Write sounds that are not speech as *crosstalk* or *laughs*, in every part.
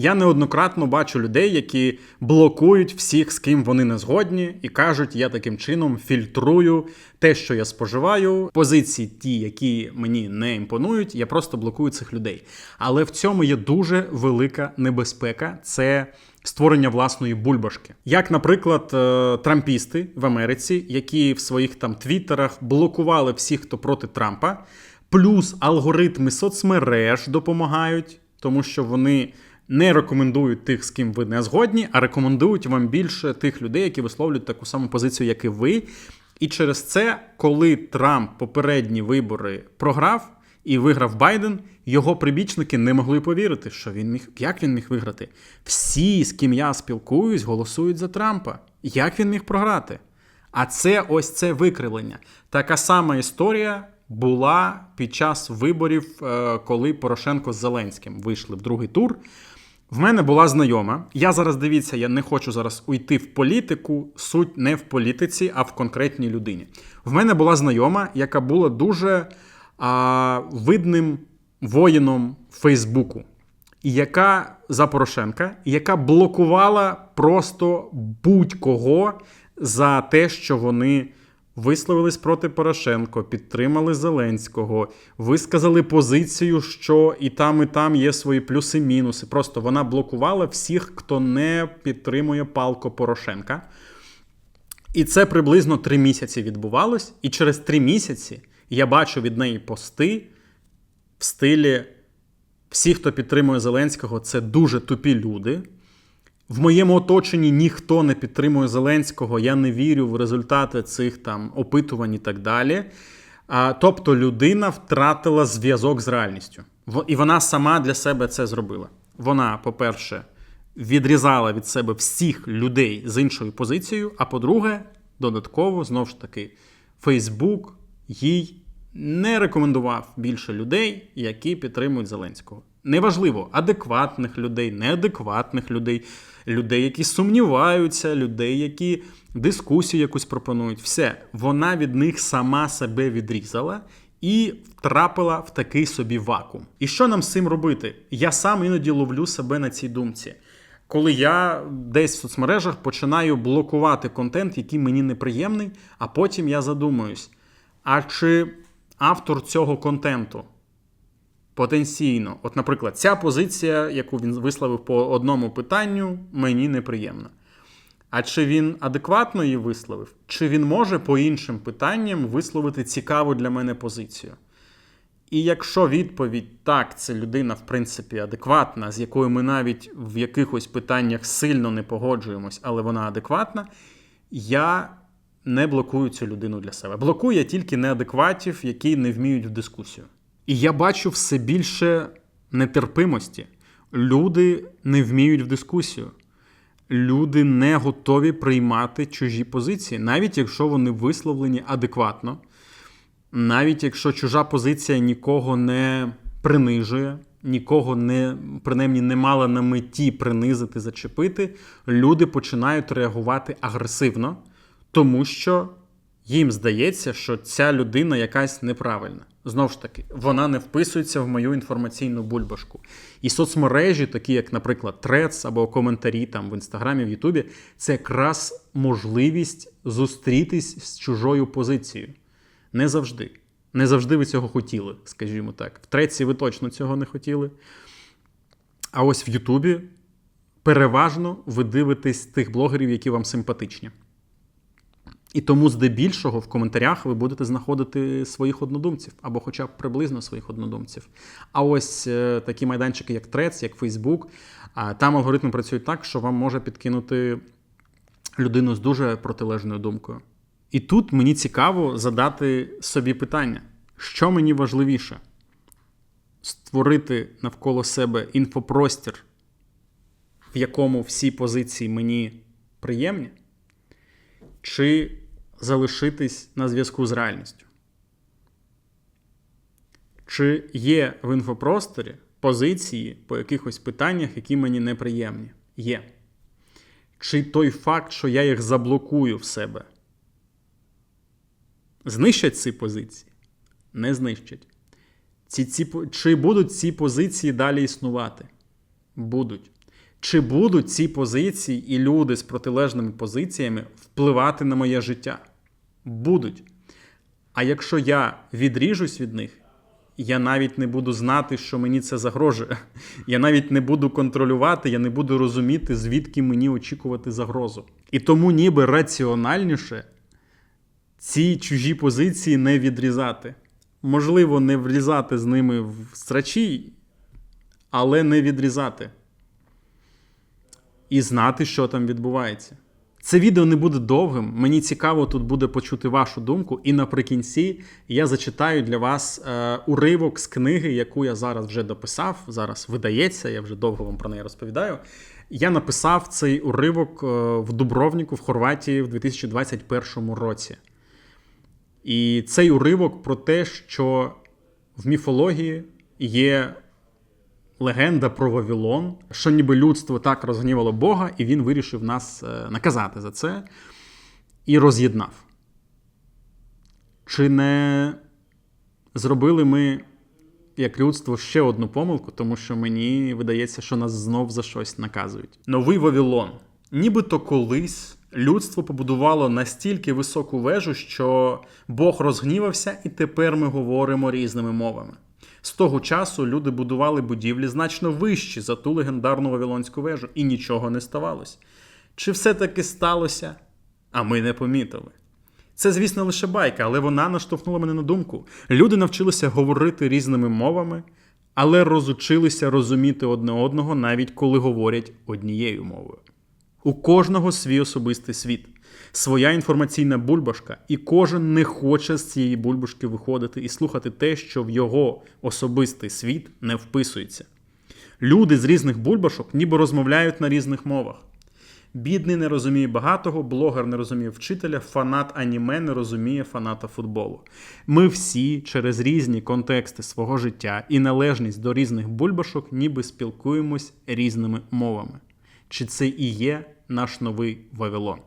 Я неоднократно бачу людей, які блокують всіх, з ким вони не згодні, і кажуть, я таким чином фільтрую те, що я споживаю. Позиції, ті, які мені не імпонують, я просто блокую цих людей. Але в цьому є дуже велика небезпека. Це створення власної бульбашки. Як, наприклад, е, трампісти в Америці, які в своїх там твіттерах блокували всіх, хто проти Трампа, плюс алгоритми соцмереж допомагають, тому що вони не рекомендують тих, з ким ви не згодні, а рекомендують вам більше тих людей, які висловлюють таку саму позицію, як і ви. І через це, коли Трамп попередні вибори програв і виграв Байден, його прибічники не могли повірити, що він міг. Як він міг виграти? Всі, з ким я спілкуюсь, голосують за Трампа. Як він міг програти? А це ось це викривлення. Така сама історія була під час виборів, е, коли Порошенко з Зеленським вийшли в другий тур. В мене була знайома. Я зараз дивіться, я не хочу зараз уйти в політику. Суть не в політиці, а в конкретній людині. В мене була знайома, яка була дуже а, видним воїном Фейсбуку, яка за Порошенка, яка блокувала просто будь-кого за те, що вони висловились проти Порошенко, підтримали Зеленського, висказали позицію, що і там, і там є свої плюси-мінуси. Просто вона блокувала всіх, хто не підтримує палко Порошенка. І це приблизно три місяці відбувалось. І через три місяці я бачу від неї пости в стилі всі, хто підтримує Зеленського, це дуже тупі люди. В моєму оточенні ніхто не підтримує Зеленського, я не вірю в результати цих там опитувань і так далі. А, тобто людина втратила зв'язок з реальністю. В- І вона сама для себе це зробила. Вона, по-перше, відрізала від себе всіх людей з іншою позицією. А по-друге, додатково, знову ж таки, Фейсбук їй не рекомендував більше людей, які підтримують Зеленського. Неважливо, адекватних людей, неадекватних людей, людей, які сумніваються, людей, які дискусію якусь пропонують. Все, вона від них сама себе відрізала і втрапила в такий собі вакуум. І що нам з цим робити? Я сам іноді ловлю себе на цій думці. Коли я десь в соцмережах починаю блокувати контент, який мені неприємний, а потім я задумуюсь: а чи автор цього контенту потенційно, от, наприклад, ця позиція, яку він висловив по одному питанню, мені неприємна. А чи він адекватно її висловив, чи він може по іншим питанням висловити цікаву для мене позицію? І якщо відповідь так, це людина, в принципі, адекватна, з якою ми навіть в якихось питаннях сильно не погоджуємось, але вона адекватна, я не блокую цю людину для себе. Блокую я тільки неадекватів, які не вміють в дискусію. І я бачу все більше нетерпимості. Люди не вміють в дискусію. Люди не готові приймати чужі позиції, навіть якщо вони висловлені адекватно, навіть якщо чужа позиція нікого не принижує, нікого не принаймні не мала на меті принизити, зачепити, люди починають реагувати агресивно, тому що їм здається, що ця людина якась неправильна. Знову ж таки, вона не вписується в мою інформаційну бульбашку. І соцмережі, такі як, наприклад, Threads або коментарі там в інстаграмі, в Ютубі, це якраз можливість зустрітись з чужою позицією. Не завжди. Не завжди ви цього хотіли, скажімо так. В Треці ви точно цього не хотіли. А ось в Ютубі переважно ви дивитесь тих блогерів, які вам симпатичні. І тому, здебільшого, в коментарях ви будете знаходити своїх однодумців або хоча б приблизно своїх однодумців. А ось е, такі майданчики, як Threads, як Facebook, а, там алгоритми працюють так, що вам може підкинути людину з дуже протилежною думкою. І тут мені цікаво задати собі питання: що мені важливіше? Створити навколо себе інфопростір, в якому всі позиції мені приємні, чи залишитись на зв'язку з реальністю? Чи є в інфопросторі позиції по якихось питаннях, які мені неприємні? Є. Чи той факт, що я їх заблокую в себе, знищать ці позиції? Не знищать. Ці, ці, чи будуть ці позиції далі існувати? Будуть. Чи будуть ці позиції і люди з протилежними позиціями впливати на моє життя? Будуть. А якщо я відріжусь від них, я навіть не буду знати, що мені це загрожує. *laughs* Я навіть не буду контролювати, я не буду розуміти, звідки мені очікувати загрозу. І тому ніби раціональніше ці чужі позиції не відрізати. Можливо, не влізати з ними в страчі, але не відрізати. І знати, що там відбувається. Це відео не буде довгим. Мені цікаво тут буде почути вашу думку. І наприкінці я зачитаю для вас е, уривок з книги, яку я зараз вже дописав. Зараз видається, я вже довго вам про неї розповідаю. Я написав цей уривок е, в Дубровніку в Хорватії в 2021 році. І цей уривок про те, що в міфології є легенда про Вавилон, що ніби людство так розгнівало Бога, і він вирішив нас е, наказати за це і роз'єднав. Чи не зробили ми, як людство, ще одну помилку, тому що мені видається, що нас знов за щось наказують. Новий Вавилон. Нібито колись людство побудувало настільки високу вежу, що Бог розгнівався, і тепер ми говоримо різними мовами. З того часу люди будували будівлі значно вищі за ту легендарну Вавилонську вежу, і нічого не ставалося. Чи все таки сталося? А ми не помітили. Це, звісно, лише байка, але вона наштовхнула мене на думку. Люди навчилися говорити різними мовами, але розучилися розуміти одне одного, навіть коли говорять однією мовою. У кожного свій особистий світ, своя інформаційна бульбашка, і кожен не хоче з цієї бульбашки виходити і слухати те, що в його особистий світ не вписується. Люди з різних бульбашок ніби розмовляють на різних мовах. Бідний не розуміє багатого, блогер не розуміє вчителя, фанат аніме не розуміє фаната футболу. Ми всі через різні контексти свого життя і належність до різних бульбашок ніби спілкуємось різними мовами. Чи це і є наш новий Вавилон?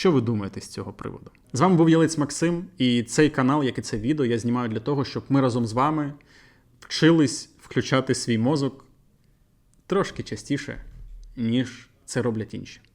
Що ви думаєте з цього приводу? З вами був Ялиць Максим, і цей канал, як і це відео, я знімаю для того, щоб ми разом з вами вчились включати свій мозок трошки частіше, ніж це роблять інші.